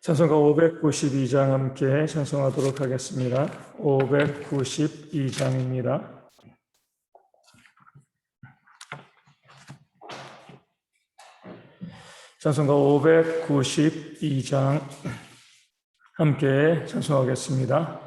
찬송가 592장 함께 찬송하도록 하겠습니다. 592장입니다. 찬송가 592장 함께 찬송하겠습니다.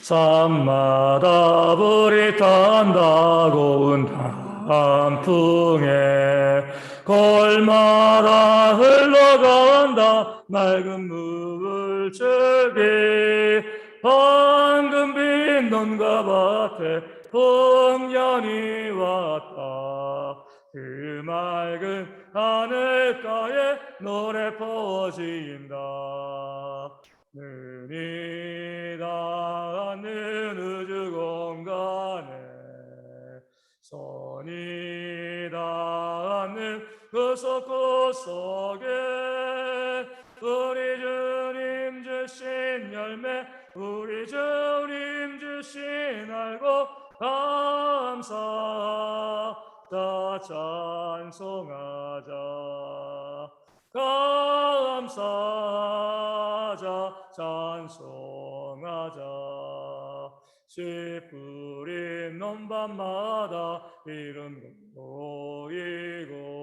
산마다 불이 탄다고 운 단풍에 골마다 흘러간다. 맑은 물줄기. 방금 빈 논과 밭에 풍년이 왔다. 그 맑은 하늘가에 노래 퍼진다 그 속구 속에 우리 주님 주신 열매 우리 주님 주신 알고 감사하다. 찬송하자. 감사하자. 찬송하자. 씨 뿌린 논밭마다 이름 보이고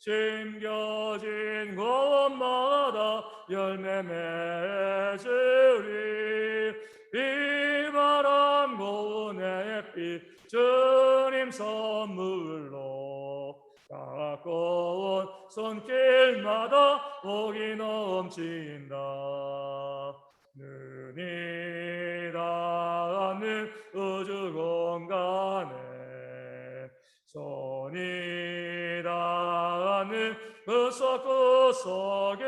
심겨진 곳마다 열매 맺으리. 비바람 고운 햇빛 주님 선물로 가까운 손길마다 복이 넘친다. 눈이 닿는 우주 공간에 손이 닿는 그 속구속에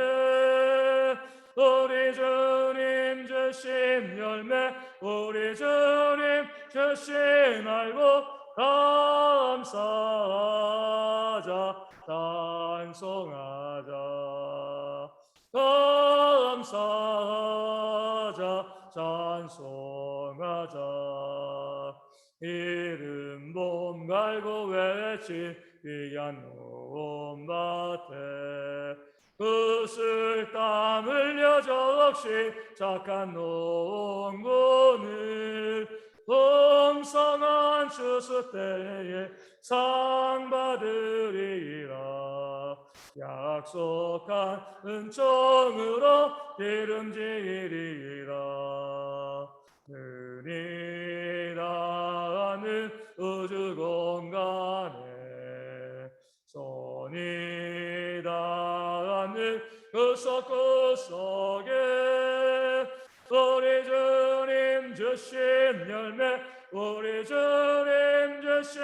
우리 주님 주신 열매 우리 주님 주신 알고 감사하자 찬송하자 감사하자 찬송하자. 이른 봄 갈고 외친 귀한 논 밭에 그슬 땀 흘려 적시 착한 농군을 풍성한 추수 때에 상 받으리라. 약속한 은총으로 기름지리라. 눈이 닿는 우주 공간에 그 속구속에 우리 주님 주신 열매 우리 주님 주신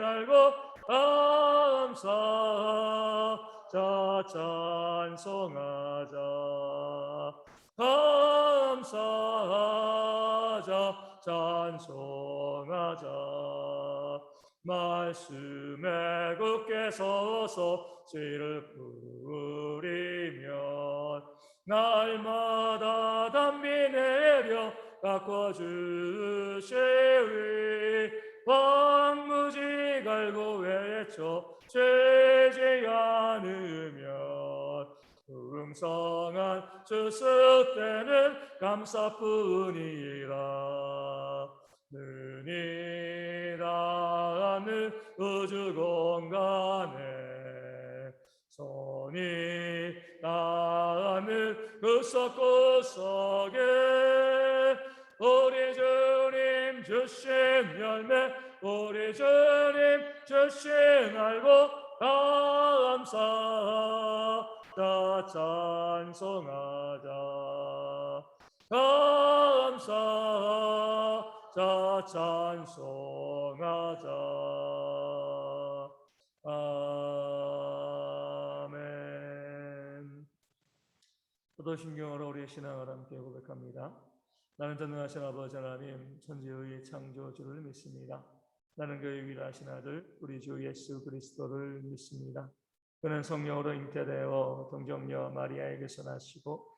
알고 감사하자 찬송하자. 감사하자 찬송하자 말씀에 굳게 서서 씨를 뿌리면 날마다 담비 내려 깎아주시리. 황무지 갈고 외쳐 죄지 않으면 풍성한 주스 때는 감사뿐이라 눈이 닿는 우주 공간에 손이 닿는 그 속구속에 우리 주님 주신 열매 우리 주님 주신 알고 감사하다 찬송하자. 감사하 자 찬송하자 아멘 사도신경으로 우리의 신앙을 함께 고백합니다. 나는 전능하신 아버지 하나님 천지의 창조주를 믿습니다. 나는 그의 위대하신 아들 우리 주 예수 그리스도를 믿습니다. 그는 성령으로 잉태되어 동정녀 마리아에게서 나시고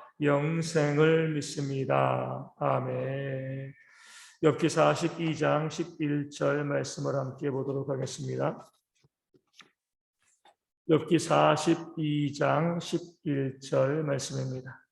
영생을 믿습니다. 아멘. 엽기 42장 11절 말씀을 함께 보도록 하겠습니다. 엽기 42장 11절 말씀입니다.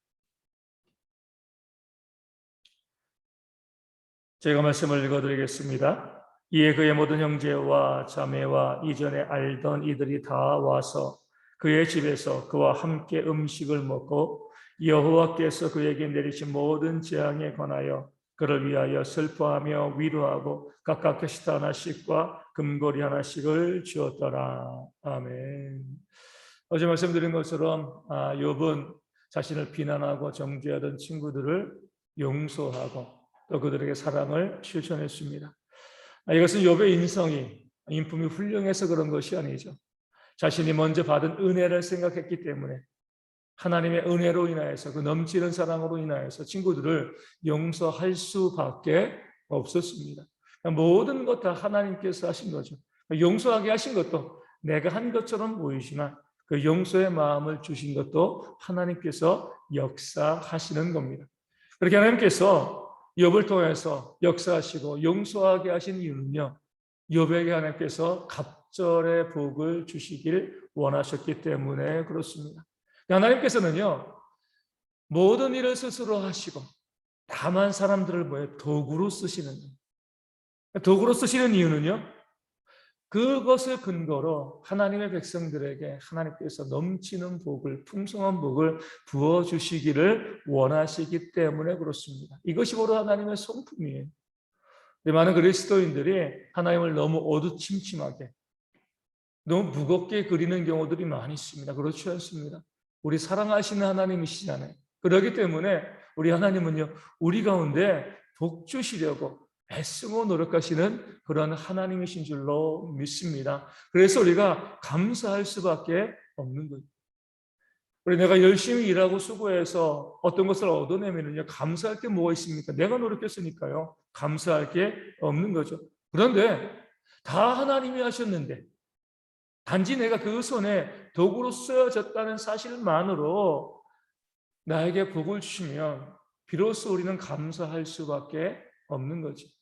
제가 말씀을 읽어드리겠습니다. 이에 그의 모든 형제와 자매와 이전에 알던 이들이 다 와서 그의 집에서 그와 함께 음식을 먹고 여호와께서 그에게 내리신 모든 재앙에 관하여 그를 위하여 슬퍼하며 위로하고 각각 캐시타 하나씩과 금고리 하나씩을 주었더라. 아멘. 어제 말씀드린 것처럼 아, 욥은 자신을 비난하고 정죄하던 친구들을 용서하고 또 그들에게 사랑을 실천했습니다. 아, 이것은 욥의 인성이 인품이 훌륭해서 그런 것이 아니죠. 자신이 먼저 받은 은혜를 생각했기 때문에 하나님의 은혜로 인하여서 그 넘치는 사랑으로 인하여서 친구들을 용서할 수밖에 없었습니다. 모든 것 다 하나님께서 하신 거죠. 용서하게 하신 것도 내가 한 것처럼 보이지만 그 용서의 마음을 주신 것도 하나님께서 역사하시는 겁니다. 그렇게 하나님께서 욥을 통해서 역사하시고 용서하게 하신 이유는요. 욥에게 하나님께서 갑절의 복을 주시길 원하셨기 때문에 그렇습니다. 하나님께서는요. 모든 일을 스스로 하시고 다만 사람들을 뭐에 도구로 쓰시는 도구로 쓰시는 이유는요. 그것을 근거로 하나님의 백성들에게 하나님께서 넘치는 복을 풍성한 복을 부어 주시기를 원하시기 때문에 그렇습니다. 이것이 바로 하나님의 성품이에요. 많은 그리스도인들이 하나님을 너무 어두침침하게 너무 무겁게 그리는 경우들이 많이 있습니다. 그렇지 않습니다. 우리 사랑하시는 하나님이시잖아요. 그렇기 때문에 우리 하나님은요, 우리 가운데 복 주시려고 애쓰고 노력하시는 그런 하나님이신 줄로 믿습니다. 그래서 우리가 감사할 수밖에 없는 거예요. 우리 내가 열심히 일하고 수고해서 어떤 것을 얻어내면요 감사할 게 뭐가 있습니까? 내가 노력했으니까요. 감사할 게 없는 거죠. 그런데 다 하나님이 하셨는데 단지 내가 그 손에 도구로 쓰여졌다는 사실만으로 나에게 복을 주시면 비로소 우리는 감사할 수밖에 없는 거지.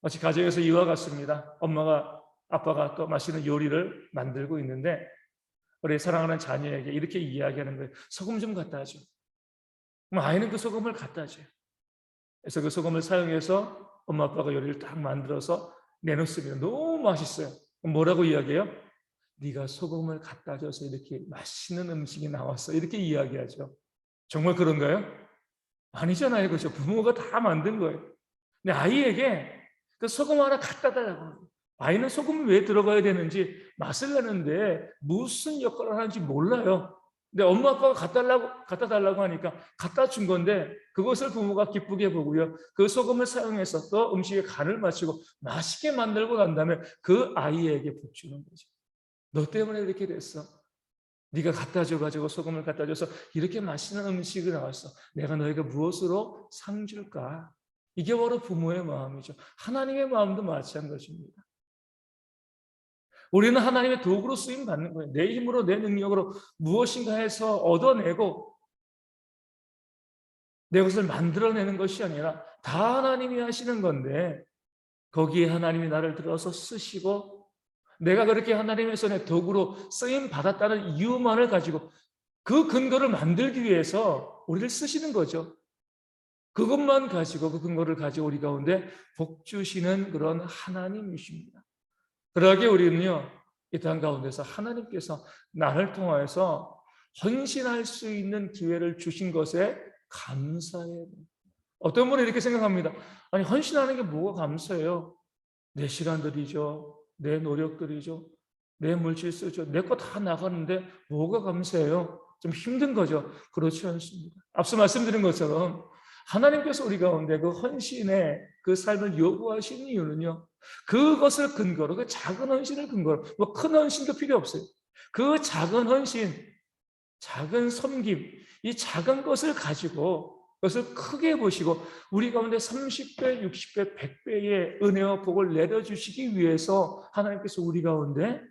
마치 가정에서 이와 같습니다. 엄마가 아빠가 또 맛있는 요리를 만들고 있는데 우리 사랑하는 자녀에게 이렇게 이야기하는 거예요. 소금 좀 갖다 줘. 그럼 아이는 그 소금을 갖다 줘요. 그래서 그 소금을 사용해서 엄마 아빠가 요리를 딱 만들어서 내놓습니다. 너무 맛있어요. 뭐라고 이야기해요? 네가 소금을 갖다 줘서 이렇게 맛있는 음식이 나왔어. 이렇게 이야기하죠. 정말 그런가요? 아니잖아요. 그렇죠. 부모가 다 만든 거예요. 근데 아이에게 그 소금 하나 갖다 달라고. 아이는 소금이 왜 들어가야 되는지 맛을 내는데 무슨 역할을 하는지 몰라요. 근데 엄마 아빠가 갖다 달라고, 갖다 달라고 하니까 갖다 준 건데 그것을 부모가 기쁘게 보고요. 그 소금을 사용해서 또 음식에 간을 맞추고 맛있게 만들고 난 다음에 그 아이에게 복 주는 거죠. 너 때문에 이렇게 됐어. 네가 갖다 줘가지고 소금을 갖다 줘서 이렇게 맛있는 음식이 나왔어. 내가 너에게 무엇으로 상 줄까? 이게 바로 부모의 마음이죠. 하나님의 마음도 마찬가지입니다. 우리는 하나님의 도구로 쓰임 받는 거예요. 내 힘으로 내 능력으로 무엇인가 해서 얻어내고 내 것을 만들어내는 것이 아니라 다 하나님이 하시는 건데 거기에 하나님이 나를 들어서 쓰시고 내가 그렇게 하나님의 손에 도구로 쓰임 받았다는 이유만을 가지고 그 근거를 만들기 위해서 우리를 쓰시는 거죠. 그것만 가지고 그 근거를 가지고 우리 가운데 복 주시는 그런 하나님이십니다. 그러게 우리는요, 이 땅 가운데서 하나님께서 나를 통하여서 헌신할 수 있는 기회를 주신 것에 감사해요. 어떤 분은 이렇게 생각합니다. 아니, 헌신하는 게 뭐가 감사해요? 내 시간 들이죠. 내 노력들이죠. 내 물질 쓰죠. 내 거 다 나가는데 뭐가 감사해요? 좀 힘든 거죠. 그렇지 않습니다. 앞서 말씀드린 것처럼 하나님께서 우리 가운데 그 헌신의 그 삶을 요구하신 이유는요. 그것을 근거로 그 작은 헌신을 근거로 뭐 큰 헌신도 필요 없어요. 그 작은 헌신, 작은 섬김, 이 작은 것을 가지고 그것을 크게 보시고 우리 가운데 30배, 60배, 100배의 은혜와 복을 내려주시기 위해서 하나님께서 우리 가운데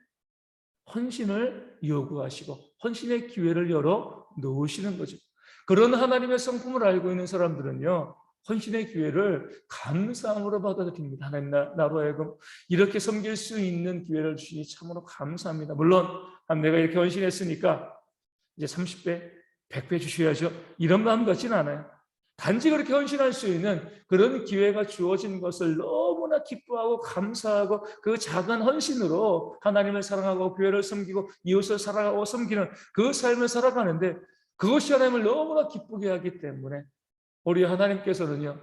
헌신을 요구하시고 헌신의 기회를 열어 놓으시는 거죠. 그런 하나님의 성품을 알고 있는 사람들은요. 헌신의 기회를 감사함으로 받아들입니다. 하나님 나, 나로 하여금 이렇게 섬길 수 있는 기회를 주시니 참으로 감사합니다. 물론 내가 이렇게 헌신했으니까 이제 30배, 100배 주셔야죠. 이런 마음 같지는 않아요. 단지 그렇게 헌신할 수 있는 그런 기회가 주어진 것을 너무나 기뻐하고 감사하고 그 작은 헌신으로 하나님을 사랑하고 교회를 섬기고 이웃을 사랑하고 섬기는 그 삶을 살아가는데 그것이 하나님을 너무나 기쁘게 하기 때문에 우리 하나님께서는요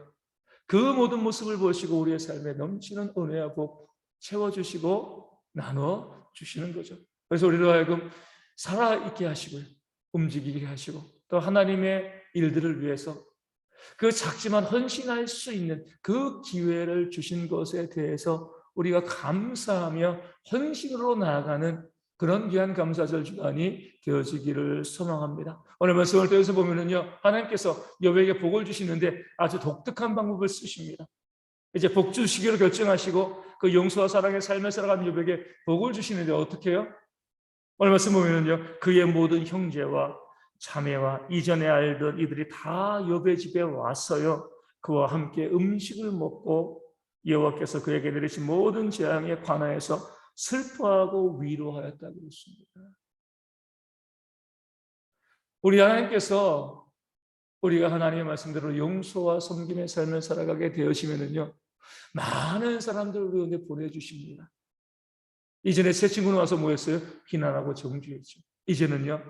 그 모든 모습을 보시고 우리의 삶에 넘치는 은혜와 복 채워주시고 나눠 주시는 거죠. 그래서 우리로 하여금 살아있게 하시고요 움직이게 하시고 또 하나님의 일들을 위해서 그 작지만 헌신할 수 있는 그 기회를 주신 것에 대해서 우리가 감사하며 헌신으로 나아가는 그런 귀한 감사절 주간이 되어지기를 소망합니다. 오늘 말씀을 통해서 보면은요, 하나님께서 여백에 복을 주시는데 아주 독특한 방법을 쓰십니다. 이제 복 주시기로 결정하시고 그 용서와 사랑의 삶을 살아가는 여백에 복을 주시는데 어떻게 해요? 오늘 말씀 보면은요, 그의 모든 형제와 자매와 이전에 알던 이들이 다 여배 집에 왔어요. 그와 함께 음식을 먹고 여호와께서 그에게 내리신 모든 재앙에 관하여서 슬퍼하고 위로하였다고 했습니다. 우리 하나님께서 우리가 하나님의 말씀대로 용서와 섬김의 삶을 살아가게 되시면은요 많은 사람들을 우리 가운데 보내주십니다. 이전에 새 친구는 와서 뭐였어요? 비난하고 정죄했죠. 이제는요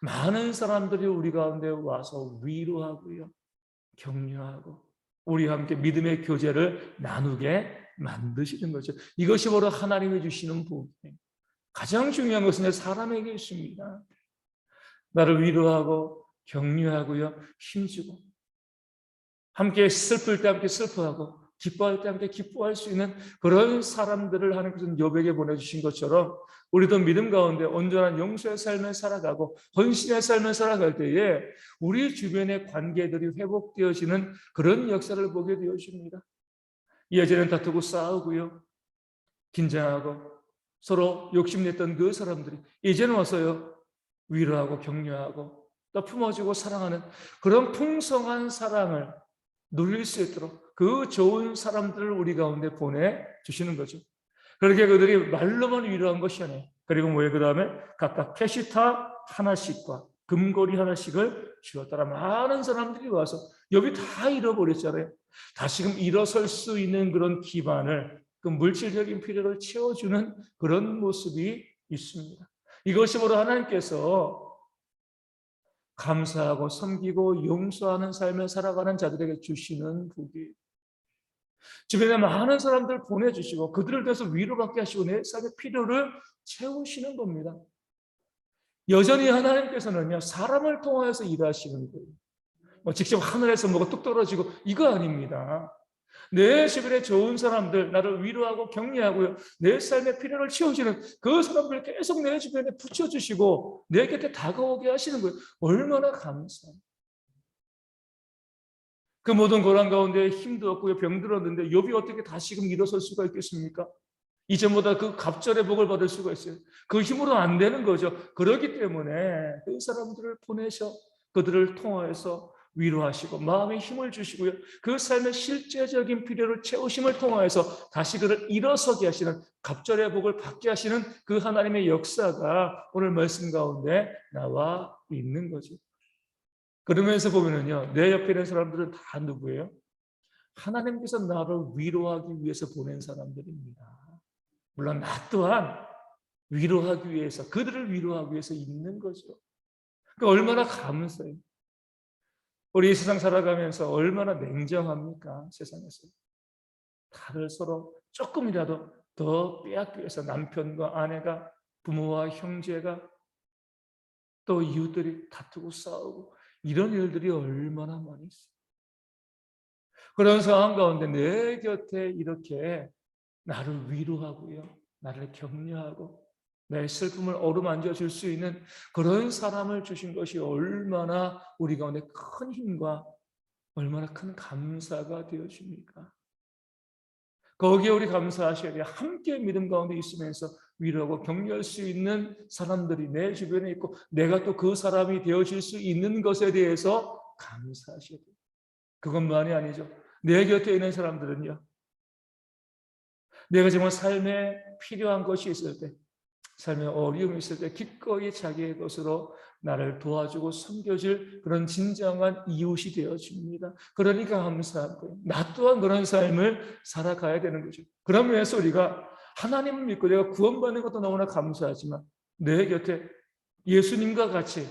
많은 사람들이 우리 가운데 와서 위로하고요, 격려하고 우리와 함께 믿음의 교제를 나누게 만드시는 거죠. 이것이 바로 하나님이 주시는 복이에요. 가장 중요한 것은 사람에게 있습니다. 나를 위로하고 격려하고요, 힘주고 함께 슬플 때 함께 슬퍼하고 기뻐할 때 함께 기뻐할 수 있는 그런 사람들을 하나님께서 여백에 보내주신 것처럼 우리도 믿음 가운데 온전한 용서의 삶을 살아가고 헌신의 삶을 살아갈 때에 우리 주변의 관계들이 회복되어지는 그런 역사를 보게 되어집니다. 예전엔 다투고 싸우고요. 긴장하고 서로 욕심냈던 그 사람들이 이제는 와서요. 위로하고 격려하고 또 품어주고 사랑하는 그런 풍성한 사랑을 누릴 수 있도록 그 좋은 사람들을 우리 가운데 보내 주시는 거죠. 그렇게 그들이 말로만 위로한 것이 아니에요. 그리고 뭐예요? 그 다음에 각각 캐시타 하나씩과 금고리 하나씩을 주었더라. 많은 사람들이 와서 여기 다 잃어버렸잖아요. 다시금 일어설 수 있는 그런 기반을 그 물질적인 필요를 채워주는 그런 모습이 있습니다. 이것이 바로 하나님께서 감사하고 섬기고 용서하는 삶을 살아가는 자들에게 주시는 복이 주변에 많은 사람들 보내주시고 그들을 통해서 위로받게 하시고 내 삶의 필요를 채우시는 겁니다. 여전히 하나님께서는요 사람을 통하여서 일하시는 거예요. 뭐 직접 하늘에서 뭐가 뚝 떨어지고 이거 아닙니다. 내 주변에 좋은 사람들 나를 위로하고 격려하고요 내 삶의 필요를 채우시는 그 사람들 계속 내 주변에 붙여주시고 내 곁에 다가오게 하시는 거예요. 얼마나 감사해요. 그 모든 고난 가운데 힘도 없고 병들었는데 욥이 어떻게 다시금 일어설 수가 있겠습니까? 이전보다 그 갑절의 복을 받을 수가 있어요. 그 힘으로 안 되는 거죠. 그렇기 때문에 그 사람들을 보내셔 그들을 통하여서 위로하시고 마음에 힘을 주시고요. 그 삶의 실제적인 필요를 채우심을 통하여서 다시 그를 일어서게 하시는 갑절의 복을 받게 하시는 그 하나님의 역사가 오늘 말씀 가운데 나와 있는 거죠. 그러면서 보면은요, 내 옆에 있는 사람들은 다 누구예요? 하나님께서 나를 위로하기 위해서 보낸 사람들입니다. 물론 나 또한 위로하기 위해서, 그들을 위로하기 위해서 있는 거죠. 그러니까 얼마나 감사해요. 우리 세상 살아가면서 얼마나 냉정합니까? 세상에서. 다들 서로 조금이라도 더 빼앗기 위해서 남편과 아내가, 부모와 형제가, 또 이웃들이 다투고 싸우고 이런 일들이 얼마나 많이 있어요. 그런 상황 가운데 내 곁에 이렇게 나를 위로하고요. 나를 격려하고 내 슬픔을 어루만져 줄 수 있는 그런 사람을 주신 것이 얼마나 우리 가운데 큰 힘과 얼마나 큰 감사가 되어줍니까? 거기에 우리 감사하셔야 돼요. 함께 믿음 가운데 있으면서 위로하고 격려할 수 있는 사람들이 내 주변에 있고 내가 또 그 사람이 되어질 수 있는 것에 대해서 감사하셔야 돼요. 그것만이 아니죠. 내 곁에 있는 사람들은요. 내가 정말 삶에 필요한 것이 있을 때, 삶에 어려움이 있을 때 기꺼이 자기의 것으로 나를 도와주고 섬겨줄 그런 진정한 이웃이 되어줍니다. 그러니까 감사한 거예요. 나 또한 그런 삶을 살아가야 되는 거죠. 그런 면에서 우리가 하나님을 믿고 내가 구원받는 것도 너무나 감사하지만 내 곁에 예수님과 같이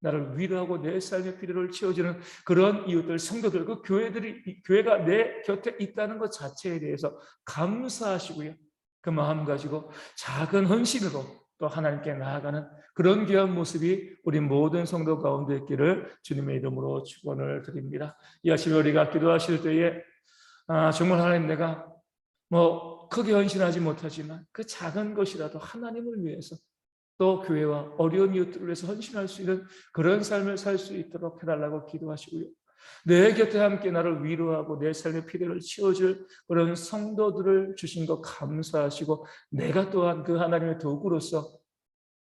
나를 위로하고 내 삶의 필요를 채워주는 그런 이웃들, 성도들, 그 교회들이, 교회가 내 곁에 있다는 것 자체에 대해서 감사하시고요. 그 마음 가지고 작은 헌신으로 또 하나님께 나아가는 그런 귀한 모습이 우리 모든 성도 가운데 있기를 주님의 이름으로 축원을 드립니다. 이 아침에 우리가 기도하실 때에 아, 정말 하나님 내가 뭐 크게 헌신하지 못하지만 그 작은 것이라도 하나님을 위해서 또 교회와 어려운 이웃들을 위해서 헌신할 수 있는 그런 삶을 살 수 있도록 해달라고 기도하시고요. 내 곁에 함께 나를 위로하고 내 삶의 필요를 채워줄 그런 성도들을 주신 것 감사하시고 내가 또한 그 하나님의 도구로서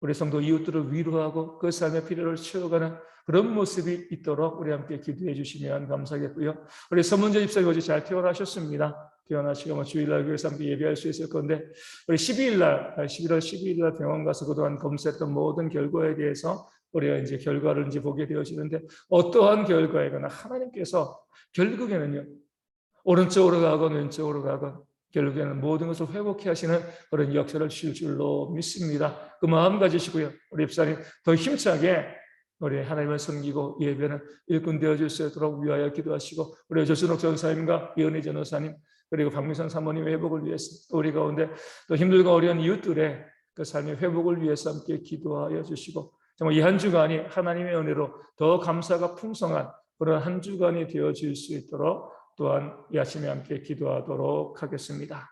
우리 성도 이웃들을 위로하고 그 삶의 필요를 채워가는 그런 모습이 있도록 우리 함께 기도해 주시면 감사하겠고요. 우리 서문재 집사님 어제 잘 퇴원하셨습니다. 퇴원하시고 뭐 주일날 교회에서 함께 예배할 수 있을 건데 우리 12일날 11월 12일날 병원 가서 그동안 검사했던 모든 결과에 대해서 우리가 이제 결과를 이제 보게 되어지는데 어떠한 결과이거나 하나님께서 결국에는요 오른쪽으로 가건 왼쪽으로 가건 결국에는 모든 것을 회복해 하시는 그런 역사를 주실 줄로 믿습니다. 그 마음 가지시고요. 우리 집사님 더 힘차게 우리 하나님을 섬기고 예배는 일꾼 되어줄 수 있도록 위하여 기도하시고 우리 조순옥 전사님과 이은혜 전호사님 그리고 박미선 사모님의 회복을 위해서 또 우리 가운데 또 힘들고 어려운 이웃들의 그 삶의 회복을 위해서 함께 기도하여 주시고 정말 이 한 주간이 하나님의 은혜로 더 감사가 풍성한 그런 한 주간이 되어질 수 있도록 또한 이 아침에 함께 기도하도록 하겠습니다.